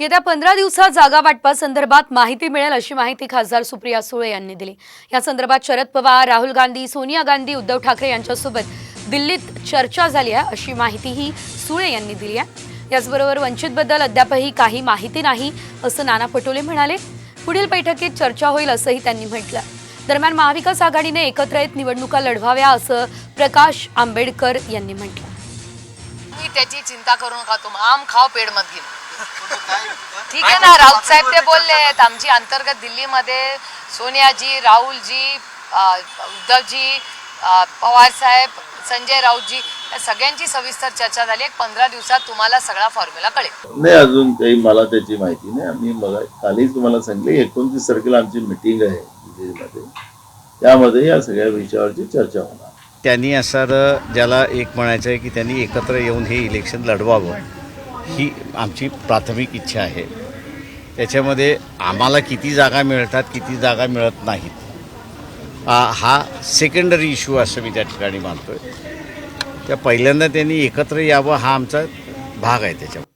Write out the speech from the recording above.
येत्या पंधरा दिवसात जागा वाटपासंदर्भात माहिती मिळेल अशी माहिती खासदार सुप्रिया सुळे यांनी दिली. या संदर्भात शरद पवार राहुल गांधी सोनिया गांधी उद्धव ठाकरे यांच्यासोबत दिल्लीत चर्चा झाली आहे अशी माहितीही सुळे यांनी दिली आहे. याचबरोबर वंचितबद्दल अद्यापही काही माहिती नाही असं नाना पटोले म्हणाले. पुढील बैठकीत चर्चा होईल असंही त्यांनी म्हटलं. दरम्यान महाविकास आघाडीने एकत्र येत निवडणुका लढवाव्या असं प्रकाश आंबेडकर यांनी म्हटलं. त्याची चिंता करू नका तुम आम खाव पेड मत घेऊ ठीक आहे ना राऊत साहेब ते बोलले आहेत आमची अंतर्गत दिल्लीमध्ये सोनियाजी राहुलजी उद्धवजी पवार साहेब संजय राऊतजी या सगळ्यांची सविस्तर चर्चा झाली. एक पंधरा दिवसात तुम्हाला सगळा फॉर्म्युला कळेल. नाही अजून काही मला त्याची माहिती नाही. आम्ही मग कालीच तुम्हाला सांगितले एकोणतीस तारखेला आमची मिटिंग आहे दिल्लीमध्ये. त्यामध्ये या सगळ्या विषयावरची चर्चा होणार. त्यांनी असं ज्याला एक म्हणायचं आहे की त्यांनी एकत्र येऊन हे इलेक्शन लढवावं. ही आमची प्राथमिक इच्छा आहे. त्याच्यामध्ये आम्हाला किती जागा मिळतात किती जागा मिळत नाहीत. हा सेकंडरी इश्यू असं मी त्या ठिकाणी मानतो आहे त्या पहिल्यांदा त्यांनी एकत्र यावं हा आमचा भाग आहे त्याच्यामध्ये.